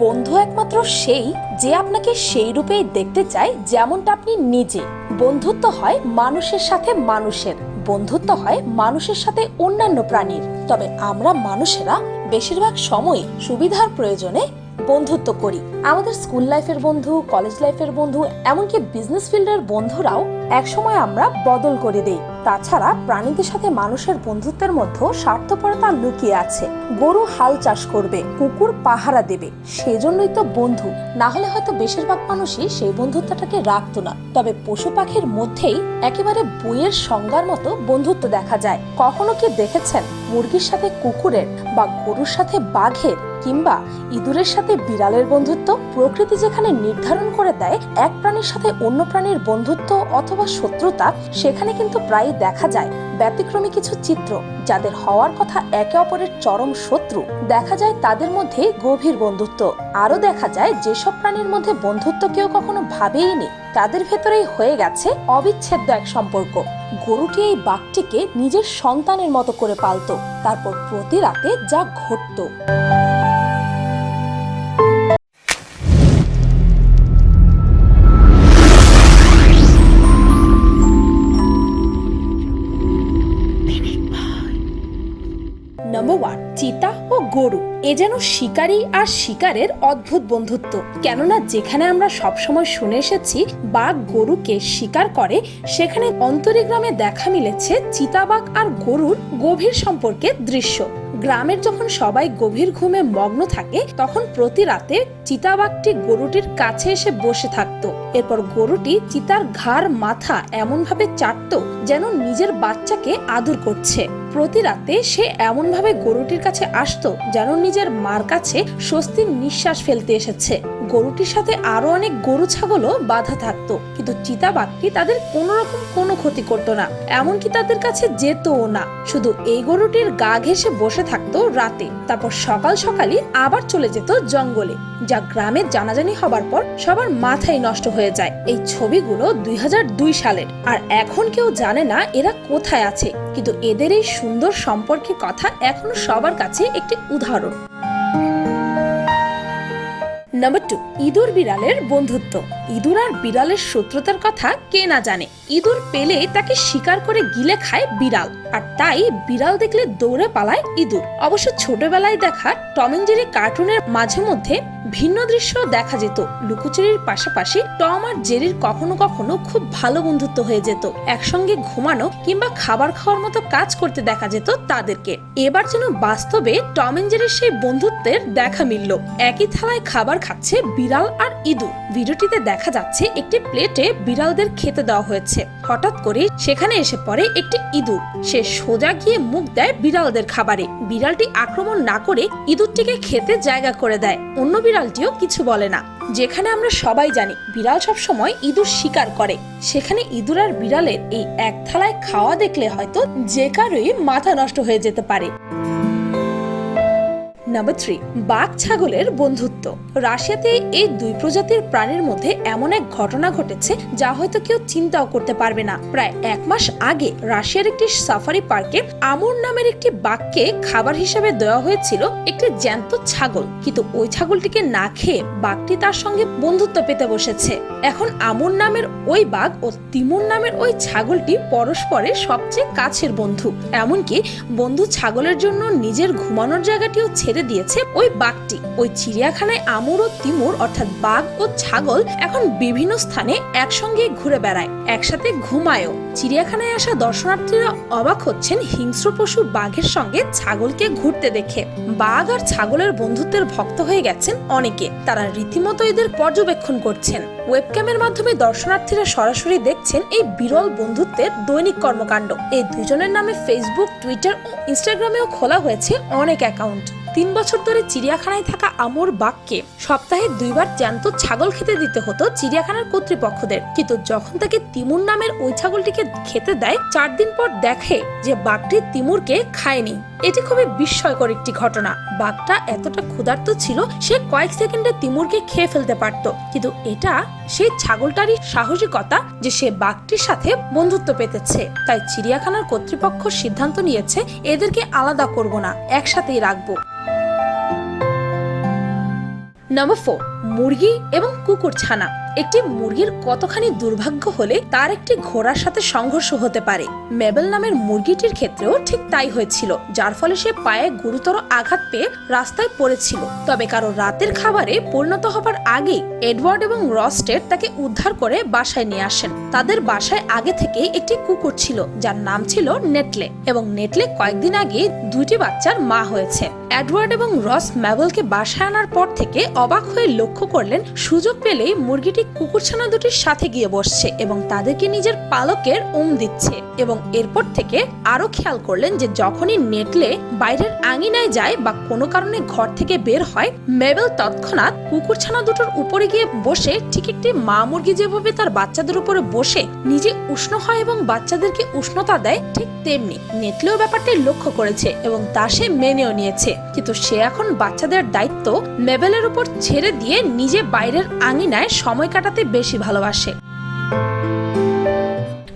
বন্ধু একমাত্র সেই যে আপনাকে সেই রূপেই দেখতে চায় যেমনটা আপনি নিজে। বন্ধুত্ব হয় মানুষের সাথে মানুষের। বন্ধুত্ব হয় মানুষের সাথে অন্যান্য প্রাণীর। তবে আমরা মানুষেরা বেশিরভাগ সময় সুবিধার প্রয়োজনে বন্ধুত্ব করি। আমাদের স্কুল লাইফের বন্ধু, কলেজ লাইফের বন্ধু, এমনকি বিজনেস ফিল্ডের বন্ধুরাও একসময় আমরা বদল করে দেই। তাছাড়া প্রাণীদের সাথে মানুষের বন্ধুত্বের মধ্যে স্বার্থপরতা লুকিয়ে আছে। গরু হাল চাষ করবে, কুকুর পাহারা দেবে, সেজন্যই তো বন্ধু। না হলে হয়তো বেশিরভাগ মানুষই সেই বন্ধুত্বটাকে রাখতো না। তবে পশু পাখির মধ্যেই একেবারে বইয়ের সংজ্ঞার মতো বন্ধুত্ব দেখা যায়। কখনো কি দেখেছেন মুরগির সাথে কুকুরের বা গরুর সাথে বাঘের কিংবা ইঁদুরের সাথে বিড়ালের বন্ধুত্ব প্রকৃতি যেখানে নির্ধারণ করে দেয়, এক প্রাণীর সাথে অন্য প্রাণীর বন্ধুত্ব অথবা শত্রুতা, সেখানে কিন্তু প্রায়ই দেখা যায় ব্যতিক্রমী কিছু চিত্র যাদের হওয়ার কথা একে অপরের চরম শত্রু। দেখা যায় তাদের মধ্যে গভীর বন্ধুত্ব। আরও দেখা যায় যেসব প্রাণীর মধ্যে বন্ধুত্ব কেউ কখনো ভাবেই নেই তাদের ভেতরেই হয়ে গেছে অবিচ্ছেদ্য এক সম্পর্ক। গরুটি এই বাঘটিকে নিজের সন্তানের মতো করে পালতো। তারপর প্রতি রাতে যা ঘটতো। এ যেন শিকারি আর শিকারের অদ্ভুত বন্ধুত্ব। কেননা যেখানে আমরা সবসময় শুনে এসেছি, বাঘ গরুকে শিকার করে, সেখানে অন্তরিগ্রামে দেখা মিলেছে চিতাবাঘ আর গরুর গভীর সম্পর্কের দৃশ্য। গ্রামের যখন সবাই গভীর ঘুমে মগ্ন থাকে, তখন প্রতি রাতে চিতাবাঘটি গরুটির কাছে এসে বসে থাকতো। এরপর গরুটি চিতার ঘাড়, মাথা এমনভাবে চাটতো যেন নিজের বাচ্চাকে আদর করছে। প্রতি রাতে সে এমনভাবে গরুটির কাছে আসতো যেন নিজের মার কাছে স্বস্তির নিঃশ্বাস ফেলতে এসেছে। গরুটির সাথে আরও অনেক গরু ছাগলও বাধা থাকতো। কিন্তু চিতাবাঘটি তাদের কোনো রকম কোনো ক্ষতি করতো না। এমনকি তাদের কাছে যেতও না। শুধু এই গরুটির গা ঘেসে বসে থাকতো রাতে। তারপর সকাল সকালই আবার চলে যেত জঙ্গলে, যা গ্রামের জানাজানি হবার পর সবার মাথায় নষ্ট হয়ে যায়। এই ছবিগুলো দুই হাজার দুই সালের। আর এখন কেউ জানে না এরা কোথায় আছে। কিন্তু এদের এই সুন্দর সম্পর্কের কথা এখনও সবার কাছে একটি উদাহরণ। নাম্বার টু ইঁদুর বিড়ালের বন্ধুত্ব। ইঁদুর আর বিড়ালের শত্রুতার কথা কে না জানে। ইঁদুর পেলে তাকে শিকার করে গিলে খায় বিড়াল, আর তাই বিড়াল দেখলে দৌড়ে পালায় ইঁদুর। অবশ্য ছোটবেলায় দেখা টম জেরি কার্টুনের মাঝে মধ্যে ভিন্ন দৃশ্য দেখা যেত। লুকোচুরির পাশাপাশি টম আর জেরির কখনো কখনো খুব ভালো বন্ধুত্ব হয়ে যেত। একসঙ্গে ঘুমানো কিংবা খাবার খাওয়ার মতো কাজ করতে দেখা যেত তাদেরকে। এবার যেন বাস্তবে টম এন্ড জেরির সেই বন্ধুত্বের দেখা মিলল। একই থালায় খাবার খাচ্ছে বিড়াল আর ইঁদুর। ভিডিওটিতে দেখা যাচ্ছে একটি প্লেটে বিড়ালদের খেতে দেওয়া হয়েছে। হঠাৎ করে সেখানে এসে পড়ে একটি ইঁদুর। সে সোজা গিয়ে মুখ দেয় বিড়ালদের খাবারে। বিড়ালটি আক্রমণ না করে ইঁদুরটিকে খেতে জায়গা করে দেয়। অন্য বিড়ালটিও কিছু বলে না। যেখানে আমরা সবাই জানি, বিড়াল সব সময় ইঁদুর শিকার করে। সেখানে ইঁদুর আর বিড়ালের এই এক থালায় খাওয়া দেখলে হয়তো যে কারোই মাথা নষ্ট হয়ে যেতে পারে। নাম্বার থ্রি বাঘ ছাগলের বন্ধুত্ব। রাশিয়াতে এই দুই প্রজাতির প্রাণীর মধ্যে এমন এক ঘটনা ঘটেছে যা হয়তো কেউ চিন্তাও করতে পারবে না। প্রায় এক মাস আগে রাশিয়ার একটি সাফারি পার্কে আমুর নামের একটি বাঘকে খাবার হিসাবে দেওয়া হয়েছিল একটি জ্যান্ত ছাগল। কিন্তু ওই ছাগলটিকে না খেয়ে বাঘটি তার সঙ্গে বন্ধুত্ব পেতে বসেছে। এখন আমুর নামের ওই বাঘ ও তিমুর নামের ওই ছাগলটি পরস্পরের সবচেয়ে কাছের বন্ধু। এমনকি বন্ধু ছাগলের জন্য নিজের ঘুমানোর জায়গাটিও ছেড়ে দিয়েছে ওই বাঘটি। ওই চিড়িয়াখানায় আমুর ও তিমুর, অর্থাৎ বাঘ ও ছাগল, এখন বিভিন্ন স্থানে একসঙ্গে ঘুরে বেড়ায়, একসাথে ঘুমায়ও। চিড়িয়াখানায় আসা দর্শনার্থীরা অবাক হচ্ছেন হিংস্র পশু বাঘের সঙ্গে ছাগলকে ঘুরতে দেখে। বাঘ আর ছাগলের বন্ধুত্বের ভক্ত হয়ে গেছেন অনেকে। তারা রীতিমতো এদের পর্যবেক্ষণ করছেন। ওয়েবক্যামের মাধ্যমে দর্শনার্থীরা সরাসরি দেখছেন এই বিরল বন্ধুত্বের দৈনিক কর্মকাণ্ড। এই দুজনের নামে ফেসবুক টুইটার ও ইনস্টাগ্রামেও খোলা হয়েছে অনেক অ্যাকাউন্ট। তিন বছর ধরে চিড়িয়াখানায় থাকা আমর বাঘকে সপ্তাহে দুইবার জ্যান্ত ছাগল খেতে দিতে হতো চিড়িয়াখানার কর্তৃপক্ষদের। কিন্তু যখন তাকে তিমুর নামের ওই ছাগলটিকে খেতে দেয়, চার দিন পর দেখে যে বাঘটি তিমুরকে খায়নি। এটি খুবই বিস্ময়কর একটি ঘটনা। বাঘটা এতটা ক্ষুধার্ত ছিল, সে কয়েক সেকেন্ডে তিমুরকে খেয়ে ফেলতে পারত। কিন্তু এটা সেই ছাগলটারই সাহসিকতা যে সে বাঘটির সাথে বন্ধুত্ব পেতেছে। তাই চিড়িয়াখানার কর্তৃপক্ষ সিদ্ধান্ত নিয়েছে, এদেরকে আলাদা করব না, একসাথেই রাখব। নাম্বার ফোর মুরগি এবং কুকুর ছানা। একটি মুরগির কতখানি দুর্ভাগ্য হলে তার একটি ঘোড়ার সাথে সংঘর্ষ হতে পারে। মেবেল নামের মুরগিটির ক্ষেত্রেও ঠিক তাই হয়েছিল, যার ফলে সে পায়ে গুরুতর আঘাত পেয়ে রাস্তায় পড়েছিল। তবে কারও রাতের খাবারে পরিণত হবার আগেই এডওয়ার্ড এবং রস্টেড তাকে উদ্ধার করে বাসায় নিয়ে আসেন। তাদের বাসায় আগে থেকে একটি কুকুর ছিল, যার নাম ছিল নেটলে এবং নেটলে কয়েকদিন আগে দুইটি বাচ্চার মা হয়েছে। এডওয়ার্ড এবং রস ম্যাভেলকে বাসায় আনার পর থেকে অবাক হয়ে লক্ষ্য করলেন, সুযোগ পেলেই মুরগিটি কুকুরছানা দুটির সাথে গিয়ে বসছে এবং তাদেরকে নিজের পালকের ওম দিচ্ছে এবং এরপর থেকে আরও খেয়াল করলেন যে যখনই নেটলে বাইরের আঙিনায় যায় বা কোনো কারণে ঘর থেকে বের হয়, মেবেল তৎক্ষণাৎ কুকুরছানা দুটোর উপরে গিয়ে বসে, ঠিক একটি মা মুরগি যেভাবে তার বাচ্চাদের উপরে বসে, নিজে উষ্ণ হয় এবং বাচ্চাদেরকে উষ্ণতা দেয়, ঠিক তেমনি নেটলেও ব্যাপারটি লক্ষ্য করেছে এবং তা সে মেনেও নিয়েছে। কিন্তু সে এখন বাচ্চাদের দায়িত্ব মেবেলের উপর ছেড়ে দিয়ে নিজে বাইরের আঙিনায় সময় কাটাতে বেশি ভালোবাসে।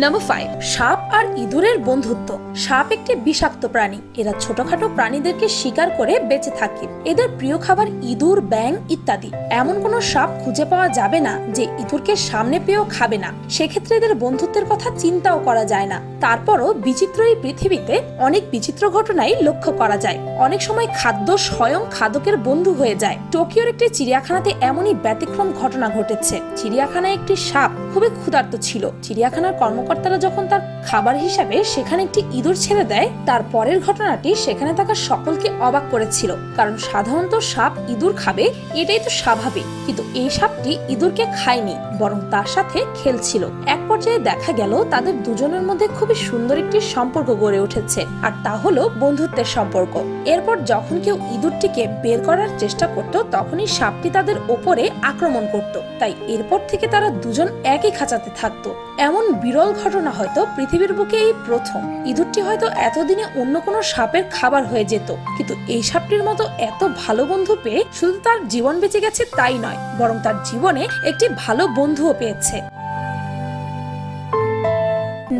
নাম্বার ফাইভ সাপ আর ইঁদুরের বন্ধুত্ব। সাপ একটি বিষাক্ত প্রাণী। এরা ছোটখাটো প্রাণীদেরকে শিকার করে বেঁচে থাকে। এদের প্রিয় খাবার ইঁদুর ব্যাং ইত্যাদি। এমন কোনো সাপ খুঁজে পাওয়া যাবে না যে ইঁদুরকে সামনে পেয়েও খাবে না। সেক্ষেত্রে এদের বন্ধুত্বের কথা চিন্তাও করা যায় না। তারপরও বিচিত্র এই পৃথিবীতে অনেক বিচিত্র ঘটনাই লক্ষ্য করা যায়। অনেক সময় খাদ্য স্বয়ং খাদকের বন্ধু হয়ে যায়। টোকিওর একটি চিড়িয়াখানাতে এমনই ব্যতিক্রম ঘটনা ঘটেছে। চিড়িয়াখানায় একটি সাপ খুবই ক্ষুধার্ত ছিল। চিড়িয়াখানার কর্মকর্তারা যখন তার খাবার হিসাবে সেখানে একটি ইঁদুর ছেড়ে দেয়, তার পরের ঘটনাটি সেখানে থাকা সকলকে অবাক করেছিল। কারণ সাধারণত সাপ ইঁদুর খাবে, এটাই তো স্বাভাবিক। কিন্তু এই সাপটি ইঁদুরকে খায়নি, বরং তার সাথে খেলছিল। এক পর্যায়ে দেখা গেল, তাদের দুজনের মধ্যে খুবই সুন্দর একটি সম্পর্ক গড়ে উঠেছে, আর তা হলো বন্ধুত্বের সম্পর্ক। এরপর যখন কেউ ইঁদুরটিকে বের করার চেষ্টা করত, তখনই সাপটি তাদের ওপরে আক্রমণ করত। তাই এরপর থেকে তারা দুজন একই খাঁচাতে থাকতো। এমন বিরল ঘটনা হয়তো পৃথিবীর বুকে এই প্রথম। ইঁদুরটি হয়তো এতদিনে অন্য কোনো সাপের খাবার হয়ে যেত। কিন্তু এই সাপটির মতো এত ভালো বন্ধু পেয়ে শুধু তার জীবন বেঁচে গেছে তাই নয়, বরং তার জীবনে একটি ভালো বন্ধুও পেয়েছে।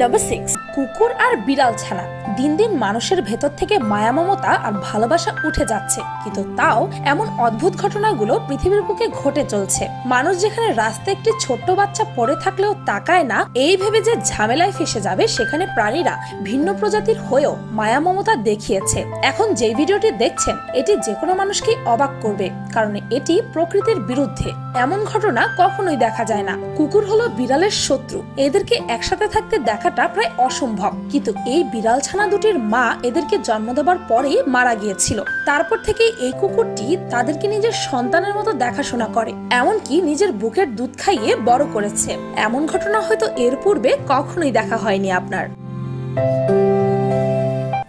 Number six. কুকুর আর বিড়াল ছানা দিন দিন মানুষের ভেতর থেকে মায়া মমতা আর ভালোবাসা উঠে যাচ্ছে। কিন্তু তাও এমন অদ্ভুত ঘটনাগুলো পৃথিবীর বুকে ঘটে চলছে। মানুষ যেখানে রাস্তায় একটি ছোট্ট বাচ্চা পড়ে থাকলেও তাকায় না, এই ভেবে যে ঝামেলায় ফেসে যাবে সেখানে প্রাণীরা ভিন্ন প্রজাতির হয়েও মায়া মমতা দেখিয়েছে। এখন যে ভিডিওটি দেখছেন, এটি যে কোনো মানুষকেই অবাক করবে, কারণ এটি প্রকৃতির বিরুদ্ধে। এমন ঘটনা কখনোই দেখা যায় না। কুকুর হলো বিড়ালের শত্রু। এদেরকে একসাথে থাকতে দেখাটা প্রায় অসম্ভব। কিন্তু এই বিড়াল ছানা দুটির মা এদেরকে জন্ম দেবার পরেই মারা গিয়েছিল। তারপর থেকে এই কুকুরটি তাদেরকে নিজের সন্তানের মতো দেখাশোনা করে। এমনকি নিজের বুকের দুধ খাইয়ে বড় করেছে। এমন ঘটনা হয়তো এর পূর্বে কখনোই দেখা হয়নি আপনার।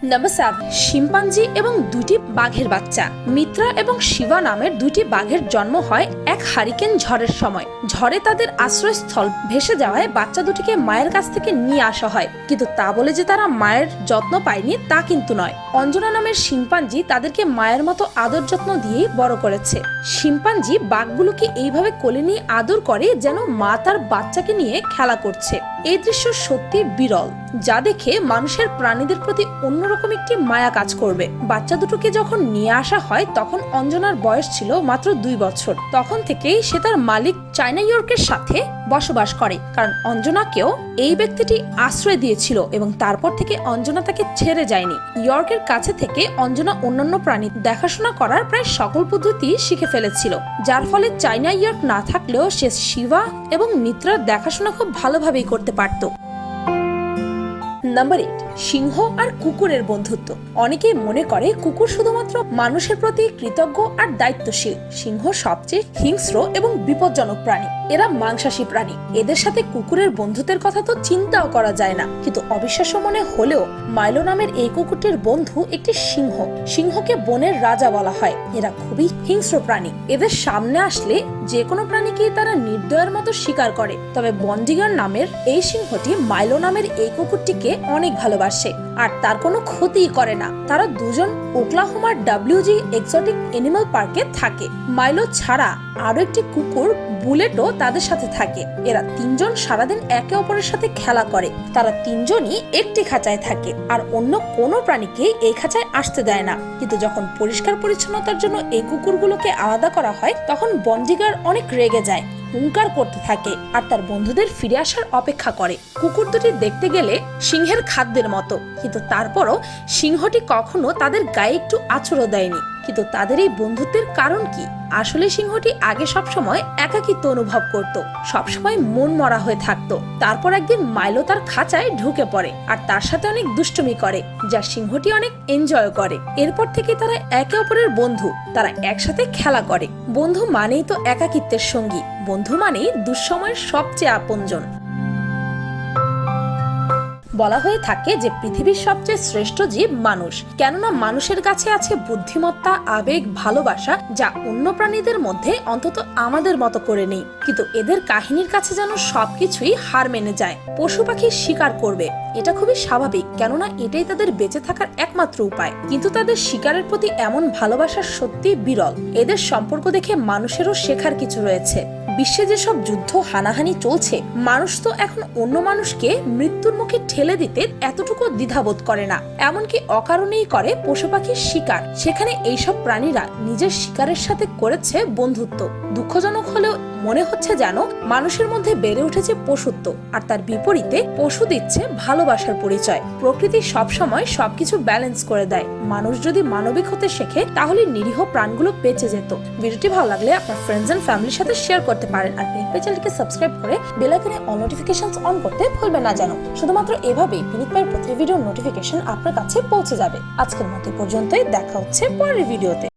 নাম্বার শিম্পাঞ্জি এবং দুটি বাঘের বাচ্চা। মিত্রা এবং শিবা নামের দুটি বাঘের জন্ম হয় এক হারিকেন ঝড়ের সময়। ঝড়ে তাদের আশ্রয়স্থল ভেসে যাওয়ায় বাচ্চা দুটিকে মায়ের কাছ থেকে নিয়ে আসা হয়। কিন্তু তা বলে যে তারা মায়ের যত্ন পায়নি, তা কিন্তু নয়। অঞ্জনা নামের শিম্পাঞ্জি তাদেরকে মায়ের মতো আদর যত্ন দিয়েই বড় করেছে। শিম্পাঞ্জি বাঘগুলোকে এইভাবে কোলে নিয়ে আদর করে যেন মা তার বাচ্চাকে নিয়ে খেলা করছে। এই দৃশ্য সত্যি বিরল, যা দেখে মানুষের প্রাণীদের প্রতি অন্যরকম একটি মায়া কাজ করবে। বাচ্চা দুটোকে যখন নিয়ে আসা হয়, তখন অঞ্জনার বয়স ছিল মাত্র দুই বছর। তখন থেকেই সে তার মালিক চায়না ইয়র্কের সাথে বসবাস করে। কারণ অঞ্জনাকেও এই ব্যক্তিটি আশ্রয় দিয়েছিল এবং তারপর থেকে অঞ্জনা তাকে ছেড়ে যায়নি। ইয়র্কের কাছে থেকে অঞ্জনা অন্যান্য প্রাণী দেখাশোনা করার প্রায় সকল পদ্ধতি শিখে ফেলেছিল। যার ফলে চায়না ইয়র্ক না থাকলেও সে শিবা এবং মিত্রার দেখাশোনা খুব ভালোভাবেই করতে পারত। নাম্বার এইট সিংহ আর কুকুরের বন্ধুত্ব। অনেকেই মনে করে কুকুর শুধুমাত্র মানুষের প্রতি কৃতজ্ঞ আর দায়িত্বশীল। সিংহ সবচেয়ে হিংস্র এবং বিপজ্জনক প্রাণী। এরা মাংসাশী প্রাণী। এদের সাথে কুকুরের বন্ধুত্বের কথা তো চিন্তাও করা যায় না। কিন্তু অবিশ্বাস্য মনে হলেও মাইলো নামের এই কুকুরটির বন্ধু একটি সিংহ। সিংহকে বনের রাজা বলা হয়। এরা খুবই হিংস্র প্রাণী। এদের সামনে আসলে যে কোনো প্রাণীকেই তারা নির্দয়ের মতো শিকার করে। তবে বন্ডিগার নামের এই সিংহটি মাইলো নামের এই কুকুরটিকে অনেক ভালোবাসে। আর তার কোনো ক্ষতিই করে না। তারা দুজন ওকলাহোমার ডাব্লিউজি এক্সোটিক এনিম্যাল পার্কে থাকে। মাইলো ছাড়া আরও একটি কুকুর, বুলেটও তাদের সাথে থাকে। এরা তিনজন সারাদিন একে অপরের সাথে খেলা করে। তারা তিনজনই একটি খাঁচায় থাকে। আর অন্য কোনো প্রাণীকে এই খাঁচায় আসতে দেয় না। কিন্তু যখন পরিষ্কার পরিচ্ছন্নতার জন্য এই কুকুরগুলোকে আলাদা করা হয়, তখন বন্ডিগার অনেক রেগে যায়। হুঙ্কার করতে থাকে আর তার বন্ধুদের ফিরে আসার অপেক্ষা করে। কুকুর দুটি দেখতে গেলে সিংহের খাদ্যের মতো, কিন্তু তারপরও সিংহটি কখনো তাদের গায়ে একটু আচরও দেয়নি। কিন্তু তাদের এই বন্ধুত্বের কারণ কি? আসলে সিংহটি আগে সবসময় একাকিত্ব অনুভব করত, সবসময় মন মরা হয়ে থাকতো। তারপর একদিন মাইলো তার খাঁচায় ঢুকে পড়ে আর তার সাথে অনেক দুষ্টুমি করে, যা সিংহটি অনেক এনজয় করে। এরপর থেকে তারা একে অপরের বন্ধু, তারা একসাথে খেলা করে। বন্ধু মানেই তো একাকিত্বের সঙ্গী, বন্ধু মানেই দুঃসময়ের সবচেয়ে আপনজন। বলা হয়ে থাকে যে পৃথিবীর সবচেয়ে শ্রেষ্ঠ জীব মানুষ। কেননা মানুষের কাছে আছে বুদ্ধিমত্তা, আবেগ, ভালোবাসা যা অন্য প্রাণীদের মধ্যে অন্তত আমাদের মতো করে নেই। কিন্তু এদের কাহিনীর কাছে যেন সবকিছুই হার মেনে যায়। পশু পাখি শিকার করবে, এটা খুবই স্বাভাবিক, কেননা এটাই তাদের বেঁচে থাকার একমাত্র উপায়। কিন্তু তাদের শিকারের প্রতি এমন ভালোবাসা সত্যি বিরল। এদের সম্পর্ক দেখে মানুষেরও শেখার কিছু রয়েছে। বিশ্বে যেসব যুদ্ধ হানাহানি চলছে, মানুষ তো এখন অন্য মানুষকে মৃত্যুর মুখে ঠেলে দিতে এতটুকু দ্বিধাবোধ করে না। এমনকি অকারণেই করে পশু পাখির শিকার। সেখানে এইসব প্রাণীরা নিজের শিকারের সাথে করেছে বন্ধুত্ব। দুঃখজনক হলেও মনে হচ্ছে যেন মানুষের মধ্যে বেড়ে উঠেছে পশুত্ব, আর তার বিপরীতে পশু দিচ্ছে ভালোবাসার পরিচয়। প্রকৃতি সবসময় সবকিছু ব্যালেন্স করে দেয়। মানুষ যদি মানবিক হতে শেখে, তাহলে নিরীহ প্রাণগুলো বেঁচে যেত। ভিডিওটি ভালো লাগলে আপনার ফ্রেন্ডস এন্ড ফ্যামিলির সাথে শেয়ার করতে পারেন আর পিনিক চ্যানেলকে সাবস্ক্রাইব করে বেলাইকনে অল নোটিফিকেশনস অন করতে ভুলবেন না যেন। শুধুমাত্র এভাবেই পিনিক ভাইয়ের প্রতি ভিডিওর নোটিফিকেশন আপনার কাছে পৌঁছে যাবে। আজকের মতো পর্যন্তই। দেখা হচ্ছে পরের ভিডিওতে